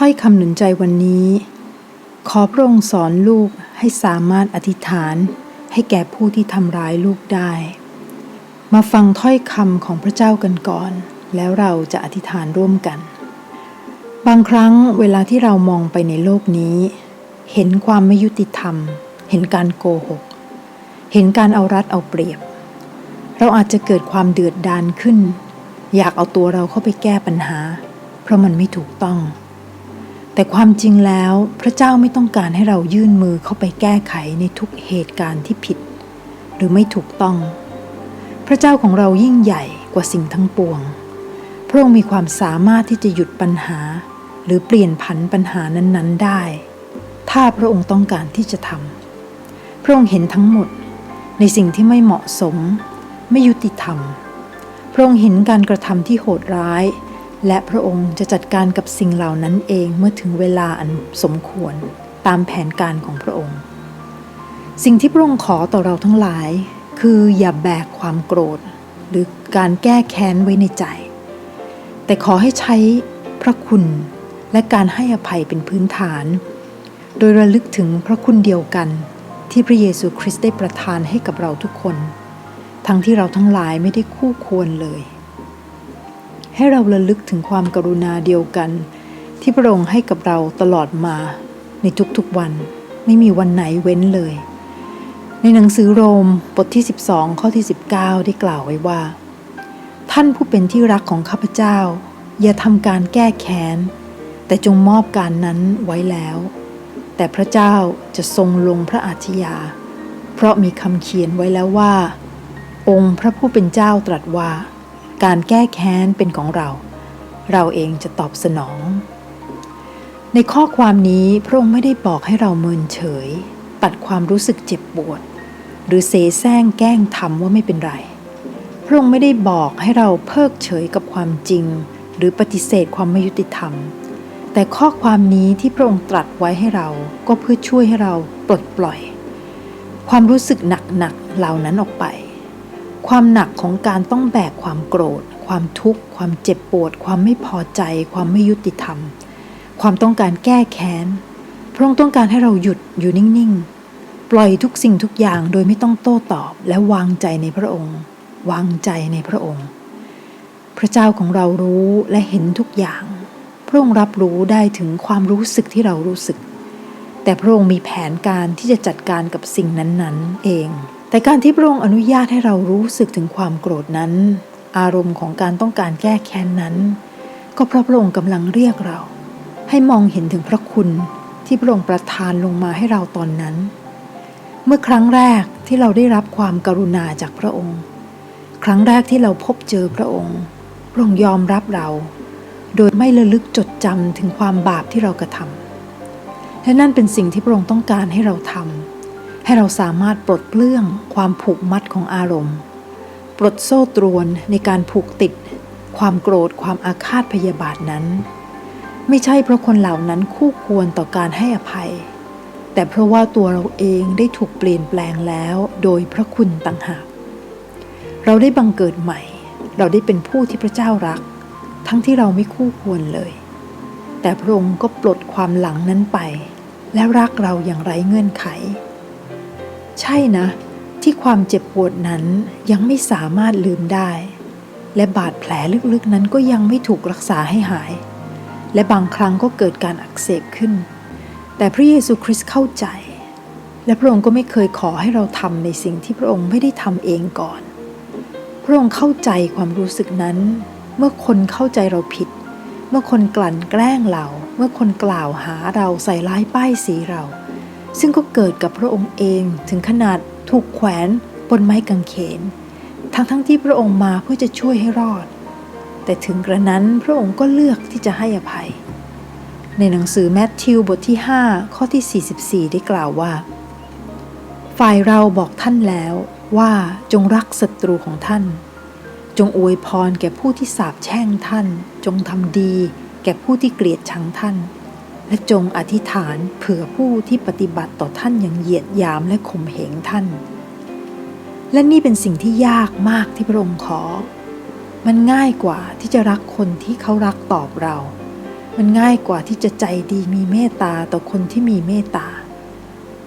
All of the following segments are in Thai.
ถ้อยคำหนุนใจวันนี้ ขอพระองค์สอนลูกให้สามารถอธิษฐานให้แก่ผู้ที่ทำร้ายลูกได้ มาฟังถ้อยคำของพระเจ้ากันก่อน แล้วเราจะอธิษฐานร่วมกัน บางครั้งเวลาที่เรามองไปในโลกนี้ เห็นความไม่ยุติธรรม เห็นการโกหก เห็นการเอารัดเอาเปรียบ เราอาจจะเกิดความเดือดดานขึ้น อยากเอาตัวเราเข้าไปแก้ปัญหา เพราะมันไม่ถูกต้อง แต่ความจริงแล้วพระเจ้าไม่ต้องการให้เรายื่นมือเข้าไปแก้ไขในทุกเหตุการณ์ที่ผิด หรือไม่ถูกต้อง พระเจ้าของเรายิ่งใหญ่กว่าสิ่งทั้งปวง พระองค์มีความสามารถที่จะหยุดปัญหา หรือเปลี่ยนผันปัญหานั้น ๆ ได้ ถ้าพระองค์ต้องการที่จะทำพระองค์เห็นทั้งหมดในสิ่งที่ไม่เหมาะสม ไม่ยุติธรรม พระองค์เห็นการกระทำที่โหดร้าย และพระองค์จะจัดการกับสิ่งเหล่านั้นเองเมื่อถึงเวลาอันสมควรตามแผนการของพระองค์ สิ่งที่พระองค์ขอต่อเราทั้งหลาย คืออย่าแบกความโกรธ หรือการแก้แค้นไว้ในใจ แต่ขอให้ใช้พระคุณและการให้อภัยเป็นพื้นฐาน โดยระลึกถึงพระคุณเดียวกันที่พระเยซูคริสต์ได้ประทานให้กับเราทุกคน ทั้งที่เราทั้งหลายไม่ได้คู่ควรเลย ให้เราระลึกถึงความกรุณาเดียวกัน ที่พระองค์ให้กับเราตลอดมาในทุกๆวัน ไม่มีวันไหนเว้นเลย ในหนังสือโรมบทที่ 12 ข้อที่ 19 ได้กล่าวไว้ว่า ท่านผู้เป็นที่รักของข้าพเจ้า อย่าทำการแก้แค้น แต่จงมอบการนั้นไว้แล้ว แต่พระเจ้าจะทรงลงพระอาชญา เพราะมีคำเขียนไว้แล้วว่า องค์พระผู้เป็นเจ้าตรัสว่า การแก้แค้นเป็นของเรา เราเองจะตอบสนอง ในข้อความนี้พระองค์ไม่ได้บอกให้เราเมินเฉย ตัดความรู้สึกเจ็บปวด หรือเสแสร้งแกล้งทำว่าไม่เป็นไร พระองค์ไม่ได้บอกให้เราเพิกเฉยกับความจริง หรือปฏิเสธความไม่ยุติธรรม แต่ข้อความนี้ที่พระองค์ตรัสไว้ให้เราก็เพื่อช่วยให้เราปลดปล่อย ความรู้สึกหนักๆเหล่านั้นออกไป ความหนักของการต้องแบกความโกรธ ความทุกข์ ความเจ็บปวด ความไม่พอใจ ความไม่ยุติธรรม ความต้องการแก้แค้น พระองค์ต้องการให้เราหยุดอยู่นิ่งๆ ปล่อยทุกสิ่งทุกอย่างโดยไม่ต้องโต้ตอบและวางใจในพระองค์ วางใจในพระองค์ พระเจ้าของเรารู้และเห็นทุกอย่าง พระองค์รับรู้ได้ถึงความรู้สึกที่เรารู้สึก แต่พระองค์มีแผนการที่จะจัดการกับสิ่งนั้นๆ เอง แต่การที่พระองค์อนุญาตให้เรารู้สึกถึงความโกรธนั้น อารมณ์ของการต้องการแก้แค้นนั้น ก็เพราะพระองค์กำลังเรียกเรา ให้มองเห็นถึงพระคุณที่พระองค์ประทานลงมาให้เราตอนนั้น เมื่อครั้งแรกที่เราได้รับความกรุณาจากพระองค์ ครั้งแรกที่เราพบเจอพระองค์ พระองค์ยอมรับเรา โดยไม่ระลึกจดจำถึงความบาปที่เรากระทำและนั่นเป็นสิ่งที่พระองค์ต้องการให้เราทำ ให้เราสามารถปลดเปลื้องความผูกมัดของอารมณ์ ปลดโซ่ตรวนในการผูกติด ความโกรธความอาฆาตพยาบาทนั้น ไม่ใช่เพราะคนเหล่านั้นคู่ควรต่อการให้อภัย แต่เพราะว่าตัวเราเองได้ถูกเปลี่ยนแปลงแล้วโดยพระคุณต่างหาก เราได้บังเกิดใหม่ เราได้เป็นผู้ที่พระเจ้ารัก ทั้งที่เราไม่คู่ควรเลย แต่พระองค์ก็ปลดความหลังนั้นไป และรักเราอย่างไร้เงื่อนไข ใช่นะ ที่ความเจ็บปวดนั้นยังไม่สามารถลืมได้ และบาดแผลลึกๆนั้นก็ยังไม่ถูกรักษาให้หาย และบางครั้งก็เกิดการอักเสบขึ้น แต่พระเยซูคริสต์เข้าใจ และพระองค์ก็ไม่เคยขอให้เราทำในสิ่งที่พระองค์ไม่ได้ทำเองก่อน พระองค์เข้าใจความรู้สึกนั้น เมื่อคนเข้าใจเราผิด เมื่อคนกลั่นแกล้งเรา เมื่อคนกล่าวหาเราใส่ร้ายป้ายสีเรา ซึ่งก็เกิดกับพระองค์เองถึงขนาดถูกแขวนบนไม้กางเขน ทั้งทั้งที่พระองค์มาเพื่อจะช่วยให้รอด แต่ถึงกระนั้นพระองค์ก็เลือกที่จะให้อภัย ในหนังสือแมทธิวบทที่ 5 ข้อที่ 44 ได้กล่าวว่า ฝ่ายเราบอกท่านแล้วว่าจงรักศัตรูของท่าน จงอวยพรแก่ผู้ที่สาปแช่งท่าน จงทำดี แก่ผู้ที่เกลียดชังท่าน และจงอธิษฐานเผื่อผู้ที่ปฏิบัติต่อท่านอย่างเหยียดยามและข่มเหงท่าน และนี่เป็นสิ่งที่ยากมากที่พระองค์ขอ มันง่ายกว่าที่จะรักคนที่เขารักตอบเรา มันง่ายกว่าที่จะใจดีมีเมตตาต่อคนที่มีเมตตา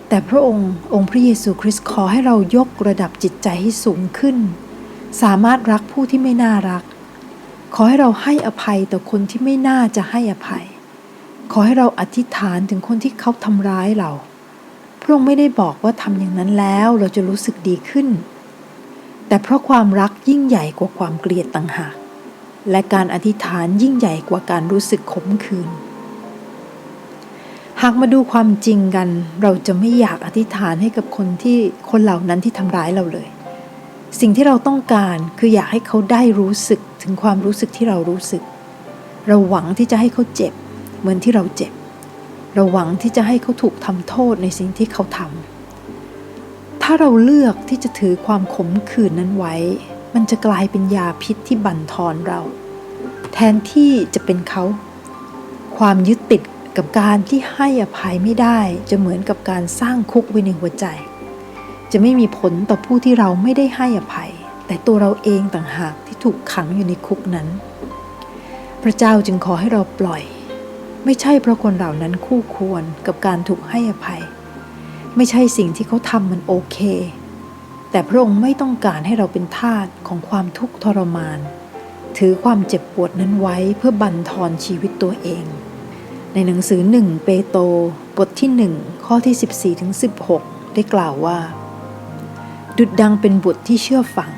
แต่พระองค์องค์พระเยซูคริสต์ขอให้เรายกระดับจิตใจให้สูงขึ้น สามารถรักผู้ที่ไม่น่ารัก ขอให้เราให้อภัยต่อคนที่ไม่น่าจะให้อภัย ขอให้เราอธิษฐานถึงคนที่เขาทำร้ายเรา พระองค์ไม่ได้บอกว่าทำอย่างนั้นแล้วเราจะรู้สึกดีขึ้น แต่เพราะความรักยิ่งใหญ่กว่าความเกลียดต่างหากและการอธิษฐานยิ่งใหญ่กว่าการรู้สึกขมขื่นหากมาดูความจริงกัน เราจะไม่อยากอธิษฐานให้กับคนที่คนเหล่านั้นที่ทำร้ายเราเลย สิ่งที่เราต้องการคืออยากให้เขาได้รู้สึกถึงความรู้สึกที่เรารู้สึก เราหวังที่จะให้เขาเจ็บ เหมือนที่เราเจ็บ เราหวังที่จะให้เขาถูกทำโทษในสิ่งที่เขาทำถ้าเราเลือกที่จะถือความขมขื่นนั้นไว้ มันจะกลายเป็นยาพิษที่บั่นทอนเรา แทนที่จะเป็นเขา ความยึดติดกับการที่ให้อภัยไม่ได้ จะเหมือนกับการสร้างคุกไว้ในหัวใจ จะไม่มีผลต่อผู้ที่เราไม่ได้ให้อภัย แต่ตัวเราเองต่างหากที่ถูกขังอยู่ในคุกนั้น พระเจ้าจึงขอให้เราปล่อย ไม่ใช่เพราะคนเหล่านั้นคู่ควรกับการถูกให้อภัย ไม่ใช่สิ่งที่เขาทำมันโอเค แต่พระองค์ไม่ต้องการให้เราเป็นทาสของความทุกข์ทรมาน ถือความเจ็บปวดนั้นไว้เพื่อบั่นทอนชีวิตตัวเอง ในหนังสือหนึ่งเปโตรบทที่หนึ่งข้อที่ 14ถึง16 ได้กล่าวว่า ดุดดังเป็นบุตรที่เชื่อฟัง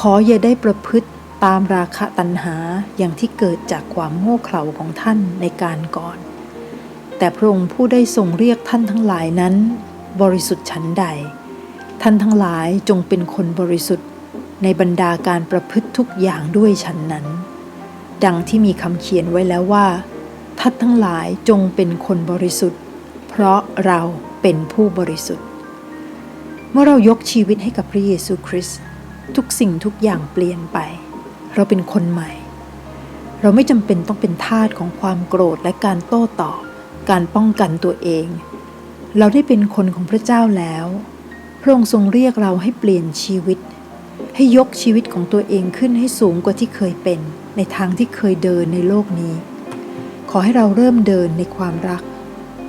ขออย่าได้ประพฤติ ตามราคะตัณหาอย่างที่เกิดจากความโง่เขลาของท่านในการก่อน แต่พระองค์ผู้ได้ทรงเรียกท่านทั้งหลายนั้น บริสุทธิ์ฉันใด ท่านทั้งหลายจงเป็นคนบริสุทธิ์ในบรรดาการประพฤติทุกอย่างด้วยฉันนั้น ดังที่มีคำเขียนไว้แล้วว่า ท่านทั้งหลายจงเป็นคนบริสุทธิ์ เพราะเราเป็นผู้บริสุทธิ์ เมื่อเรายกชีวิตให้กับพระเยซูคริสต์ทุกสิ่งทุกอย่างเปลี่ยนไป เราเป็นคนใหม่ เราไม่จำเป็นต้องเป็นทาสของความโกรธและการโต้ตอบ การป้องกันตัวเอง เราได้เป็นคนของพระเจ้าแล้ว พระองค์ทรงเรียกเราให้เปลี่ยนชีวิต ให้ยกชีวิตของตัวเองขึ้นให้สูงกว่าที่เคยเป็น ในทางที่เคยเดินในโลกนี้ ขอให้เราเริ่มเดินในความรัก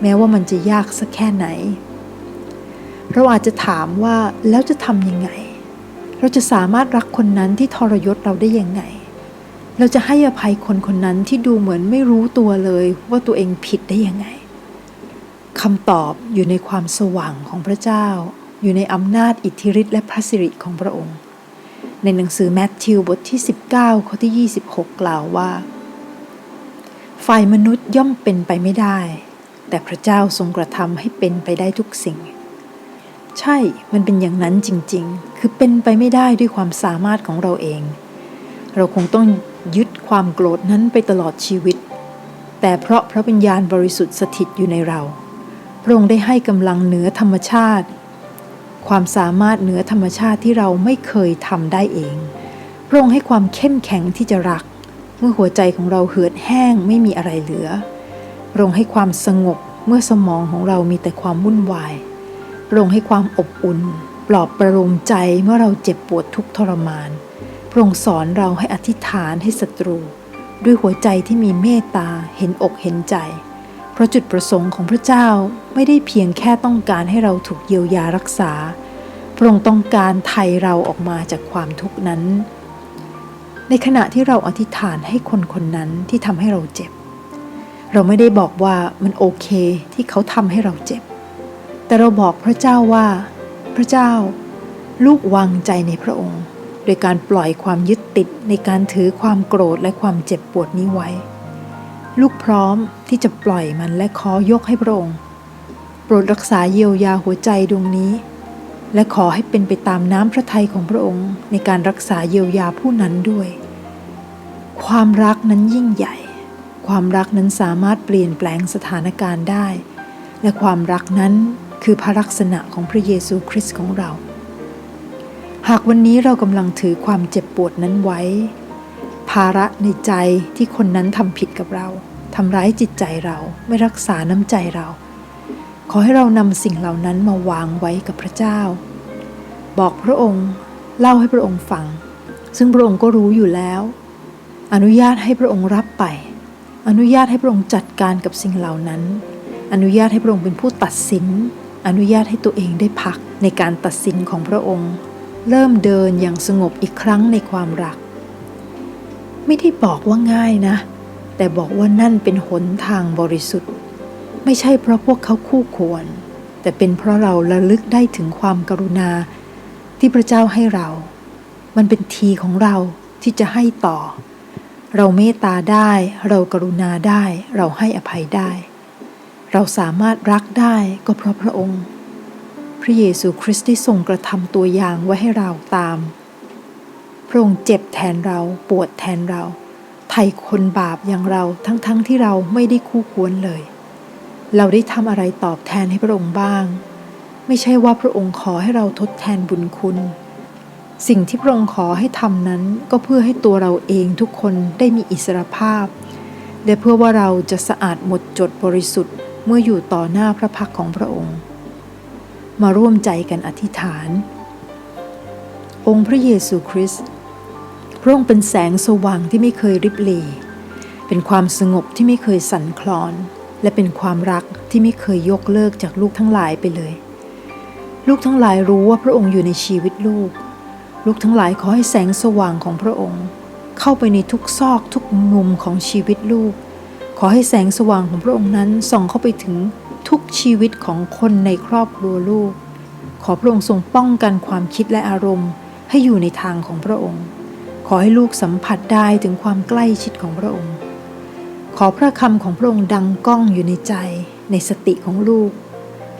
แม้ว่ามันจะยากสักแค่ไหน เราอาจจะถามว่าแล้วจะทำยังไง เราจะสามารถรักคนนั้นที่ทรยศเราได้ยังไง เราจะให้อภัยคนคนนั้นที่ดูเหมือนไม่รู้ตัวเลยว่าตัวเองผิดได้ยังไงคำตอบอยู่ในความสว่างของพระเจ้า อยู่ในอำนาจอิทธิฤทธิและพระสิริของพระองค์ ในหนังสือแมทธิวบทที่ 19 ข้อที่ 26 กล่าวว่า ฝ่ายมนุษย์ย่อมเป็นไปไม่ได้ แต่พระเจ้าทรงกระทำให้เป็นไปได้ทุกสิ่ง ใช่ มันเป็นอย่างนั้นจริง ๆ คือเป็นไปไม่ได้ด้วยความสามารถของเราเอง เราคงต้องยึดความโกรธนั้นไปตลอดชีวิต แต่เพราะพระวิญญาณบริสุทธิ์สถิตอยู่ในเรา พระองค์ได้ให้กำลังเหนือธรรมชาติ ความสามารถเหนือธรรมชาติที่เราไม่เคยทำได้เอง พระองค์ให้ความเข้มแข็งที่จะรัก เมื่อหัวใจของเราเหือดแห้งไม่มีอะไรเหลือ พระองค์ให้ความสงบเมื่อสมองของเรามีแต่ความวุ่นวาย พระองค์ให้ความอบอุ่น ปลอบประโลมใจเมื่อเราเจ็บปวดทุกทรมานพระองค์สอนเราให้อธิษฐานให้ศัตรู ด้วยหัวใจที่มีเมตตาเห็นอกเห็นใจ เพราะจุดประสงค์ของพระเจ้าไม่ได้เพียงแค่ต้องการให้เราถูกเยียวยารักษา พระองค์ต้องการไถ่เราออกมาจากความทุกข์นั้น ในขณะที่เราอธิษฐานให้คนคนนั้นที่ทำให้เราเจ็บ เราไม่ได้บอกว่ามันโอเคที่เขาทำให้เราเจ็บ แต่เราบอกพระเจ้าว่า พระเจ้า ลูกวางใจในพระองค์ โดยการปล่อยความยึดติดในการถือความโกรธและความเจ็บปวดนี้ไว้ ลูกพร้อมที่จะปล่อยมันและขอยกให้พระองค์ โปรดรักษาเยียวยาหัวใจดวงนี้ และขอให้เป็นไปตามน้ำพระทัยของพระองค์ ในการรักษาเยียวยาผู้นั้นด้วย ความรักนั้นยิ่งใหญ่ ความรักนั้นสามารถเปลี่ยนแปลงสถานการณ์ได้ และความรักนั้น คือพระลักษณะของพระเยซูคริสต์ของเรา หากวันนี้เรากำลังถือความเจ็บปวดนั้นไว้ ภาระในใจที่คนนั้นทำผิดกับเราทำร้ายจิตใจเราไม่รักษาน้ำใจเรา ขอให้เรานำสิ่งเหล่านั้นมาวางไว้กับพระเจ้า บอกพระองค์เล่าให้พระองค์ฟัง ซึ่งพระองค์ก็รู้อยู่แล้ว อนุญาตให้พระองค์รับไป อนุญาตให้พระองค์จัดการกับสิ่งเหล่านั้น อนุญาตให้พระองค์เป็นผู้ตัดสิน อนุญาตให้ตัวเองได้พักในการตัดสินของพระองค์ เริ่มเดินอย่างสงบอีกครั้งในความรัก ไม่ได้บอกว่าง่ายนะ แต่บอกว่านั่นเป็นหนทางบริสุทธิ์ ไม่ใช่เพราะพวกเขาคู่ควร แต่เป็นเพราะเราระลึกได้ถึงความกรุณา ที่พระเจ้าให้เรา มันเป็นทีของเราที่จะให้ต่อ เราเมตตาได้ เรากรุณาได้ เราให้อภัยได้ เราสามารถรักได้ก็เพราะพระองค์ พระเยซูคริสต์ได้ทรงกระทำตัวอย่างไว้ให้เราตาม พระองค์เจ็บแทนเราปวดแทนเรา ไถ่คนบาปอย่างเราทั้งๆทที่เราไม่ได้คู่ควรเลย เราได้ทำอะไรตอบแทนให้พระองค์บ้าง ไม่ใช่ว่าพระองค์ขอให้เราทดแทนบุญคุณ สิ่งที่พระองค์ขอให้ทำนั้นก็เพื่อให้ตัวเราเองทุกคนได้มีอิสรภาพ และเพื่อว่าเราจะสะอาดหมดจดบริสุทธิ์ มื่ออยู่ต่อหน้าพระพักของพระองค์ มาร่วมใจกันอธิษฐาน องค์พระเยซูคริสต์พระองค์เป็นแสงสว่างที่ไม่เคยริบหรี่เป็นความสงบที่ไม่เคยสั่นคลอน และเป็นความรักที่ไม่เคยยกเลิกจากลูกทั้งหลายไปเลย ลูกทั้งหลายรู้ว่าพระองค์อยู่ในชีวิตลูก ลูกทั้งหลายขอให้แสงสว่างของพระองค์ เข้าไปในทุกซอกทุกมุมของชีวิตลูก ขอให้แสงสว่างของพระองค์นั้นส่องเข้าไปถึงทุกชีวิตของคนในครอบครัวลูก ขอพระองค์ทรงป้องกันความคิดและอารมณ์ให้อยู่ในทางของพระองค์ ขอให้ลูกสัมผัสได้ถึงความใกล้ชิดของพระองค์ ขอพระคำของพระองค์ดังก้องอยู่ในใจในสติของลูก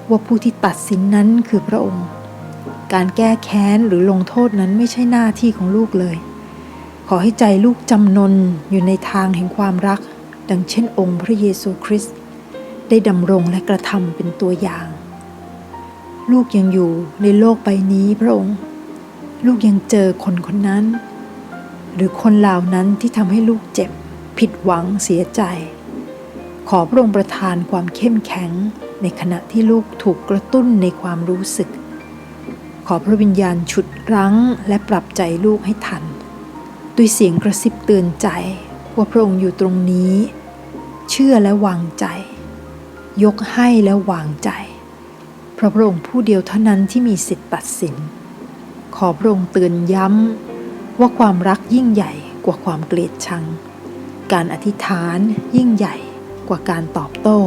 ว่าผู้ที่ตัดสินนั้นคือพระองค์ การแก้แค้นหรือลงโทษนั้นไม่ใช่หน้าที่ของลูกเลย ขอให้ใจลูกจำนนอยู่ในทางแห่งความรัก ดังเช่นองค์พระเยซูคริสต์ได้ดำรงและกระทำเป็นตัวอย่าง ลูกยังอยู่ในโลกใบนี้พระองค์ ลูกยังเจอคนคนนั้น หรือคนเหล่านั้นที่ทำให้ลูกเจ็บ ผิดหวังเสียใจ ขอพระองค์ประทานความเข้มแข็งในขณะที่ลูกถูกกระตุ้นในความรู้สึก ขอพระวิญญาณฉุดรั้งและปรับใจลูกให้ทัน ด้วยเสียงกระซิบเตือนใจว่าพระองค์อยู่ตรงนี้ เชื่อและวางใจ ยกให้และวางใจเพราะพระองค์ผู้เดียวเท่านั้นที่มีสิทธิ์ตัดสิน ขอพระองค์เตือนย้ำว่าความรักยิ่งใหญ่กว่าความเกลียดชัง การอธิษฐานยิ่งใหญ่กว่าการตอบโต้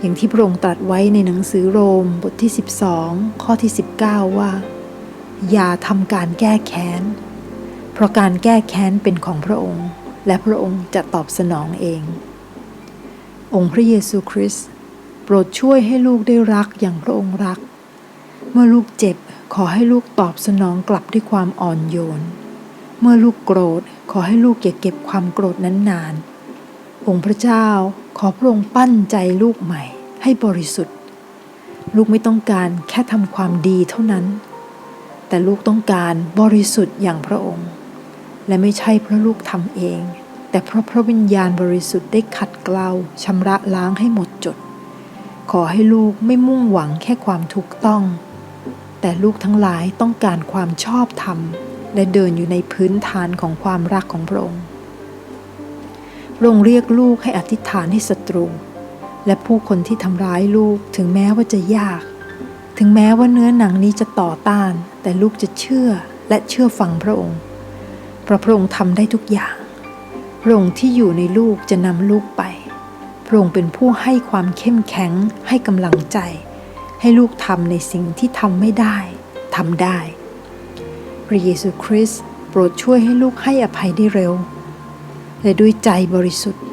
อย่างที่พระองค์ตรัสไว้ในหนังสือโรมบทที่ 12 ข้อที่ 19 ว่า อย่าทำการแก้แค้น เพราะการแก้แค้นเป็นของพระองค์และพระองค์จะตอบสนองเอง องค์พระเยซูคริสต์โปรดช่วยให้ลูกได้รักอย่างพระองค์รัก เมื่อลูกเจ็บขอให้ลูกตอบสนองกลับด้วยความอ่อนโยน เมื่อลูกโกรธขอให้ลูกอย่าเก็บความโกรธนั้นนาน องค์พระเจ้าขอพระองค์ปั้นใจลูกใหม่ ให้บริสุทธิ์ ลูกไม่ต้องการแค่ทำความดีเท่านั้น แต่ลูกต้องการบริสุทธิ์อย่างพระองค์ และไม่ใช่เพราะลูกทำเอง แต่เพราะพระวิญญาณบริสุทธิ์ได้ขัดเกลาชำระล้างให้หมดจด ขอให้ลูกไม่มุ่งหวังแค่ความถูกต้อง แต่ลูกทั้งหลายต้องการความชอบธรรม และเดินอยู่ในพื้นฐานของความรักของพระองค์พระองค์เรียกลูกให้อธิษฐานให้ศัตรู และผู้คนที่ทำร้ายลูกถึงแม้ว่าจะยาก ถึงแม้ว่าเนื้อหนังนี้จะต่อต้าน แต่ลูกจะเชื่อและเชื่อฟังพระองค์เพราะพระองค์ทำได้ทุกอย่าง พระองค์ที่อยู่ในลูกจะนำลูกไป พระองค์เป็นผู้ให้ความเข้มแข็งให้กำลังใจ ให้ลูกทำในสิ่งที่ทำไม่ได้ทำได้ พระเยซูคริสต์โปรดช่วยให้ลูกให้อภัยได้เร็ว และด้วยใจบริสุทธิ์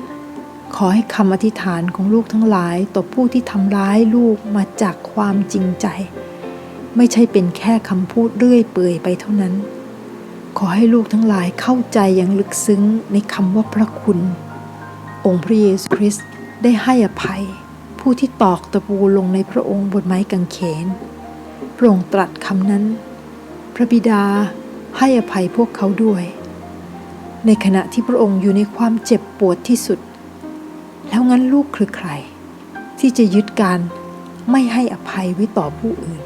ขอให้คำอธิษฐานของลูกทั้งหลายต่อผู้ที่ทำร้ายลูกมาจากความจริงใจ ไม่ใช่เป็นแค่คำพูดเรื่อยเปื่อยไปเท่านั้น ขอให้ลูกทั้งหลายเข้าใจอย่างลึกซึ้งในคำว่าพระคุณ องค์พระเยซูคริสต์ได้ให้อภัย ผู้ที่ตอกตะปูลงในพระองค์บนไม้กางเขน พระองค์ตรัสคำนั้น พระบิดาให้อภัยพวกเขาด้วย ในขณะที่พระองค์อยู่ในความเจ็บปวดที่สุด แล้วงั้นลูกคือใคร ที่จะยึดการไม่ให้อภัยไว้ต่อผู้อื่น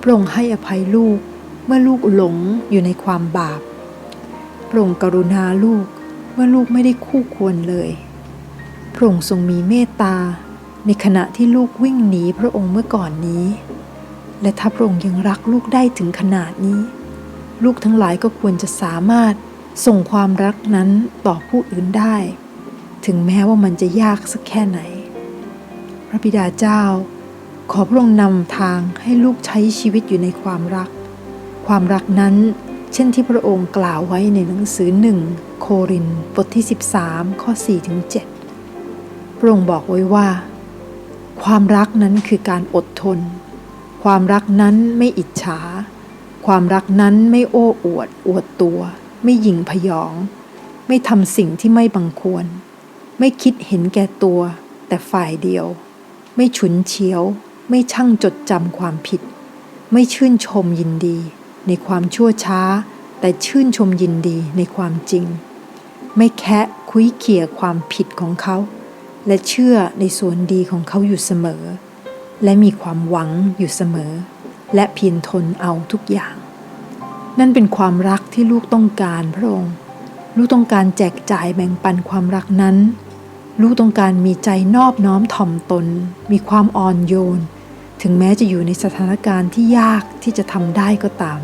พระองค์ให้อภัยลูก เมื่อลูกหลงอยู่ในความบาปพระองค์กรุณาลูกเมื่อลูกไม่ได้คู่ควรเลยพระองค์ทรงมีเมตตา ในขณะที่ลูกวิ่งหนีพระองค์เมื่อก่อนนี้ และถ้าพระองค์ยังรักลูกได้ถึงขนาดนี้ ลูกทั้งหลายก็ควรจะสามารถส่งความรักนั้นต่อผู้อื่นได้ ถึงแม้ว่ามันจะยากสักแค่ไหน พระบิดาเจ้า ขอพระองค์นำทางให้ลูกใช้ชีวิตอยู่ในความรัก ความรักนั้น เช่นที่พระองค์กล่าวไว้ในหนังสือหนึ่งโครินบทที่ 13 ข้อ4ถึง7พระองค์บอกไว้ว่า ความรักนั้นคือการอดทน ความรักนั้นไม่อิจฉา ความรักนั้นไม่โอ้อวด อวดตัว ไม่หยิ่งพยอง ไม่ทำสิ่งที่ไม่บังควร ไม่คิดเห็นแก่ตัว แต่ฝ่ายเดียว ไม่ฉุนเฉียว ไม่ช่างจดจำความผิด ไม่ชื่นชมยินดี ในความชั่วช้า แต่ชื่นชมยินดีในความจริง ไม่แคะคุยเขี่ยความผิดของเขา และเชื่อในส่วนดีของเขาอยู่เสมอ และมีความหวังอยู่เสมอ และเพียรทนเอาทุกอย่าง นั่นเป็นความรักที่ลูกต้องการพระองค์ลูกต้องการแจกจ่ายแบ่งปันความรักนั้น ลูกต้องการมีใจนอบน้อมถ่อมตน มีความอ่อนโยน ถึงแม้จะอยู่ในสถานการณ์ที่ยากที่จะทำได้ก็ตาม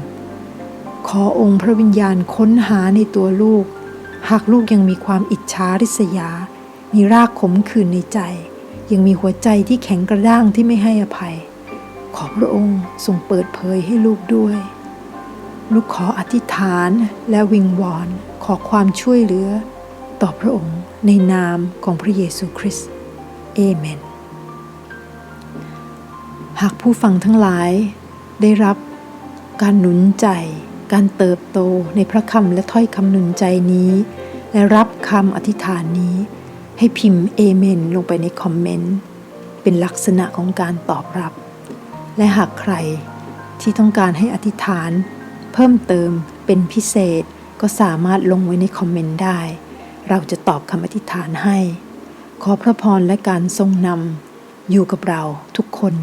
ขอองค์พระวิญญาณค้นหาในตัวลูก หากลูกยังมีความอิจฉาริษยา มีรากขมขื่นในใจ ยังมีหัวใจที่แข็งกระด้างที่ไม่ให้อภัย ขอพระองค์ทรงเปิดเผยให้ลูกด้วย ลูกขออธิษฐานและวิงวอนขอความช่วยเหลือ ต่อพระองค์ในนามของพระเยซูคริสต์เอเมนหากผู้ฟังทั้งหลายได้รับการหนุนใจ การเติบโตในพระคำและถ้อยคำหนุนใจนี้ และรับคำอธิษฐานนี้ ให้พิมพ์เอเมนลงไปในคอมเมนต์ เป็นลักษณะของการตอบรับ และหากใครที่ต้องการให้อธิษฐาน เพิ่มเติมเป็นพิเศษก็สามารถลงไว้ในคอมเมนต์ได้ เราจะตอบคำอธิษฐานให้ ขอพระพรและการทรงนำอยู่กับเราทุกคน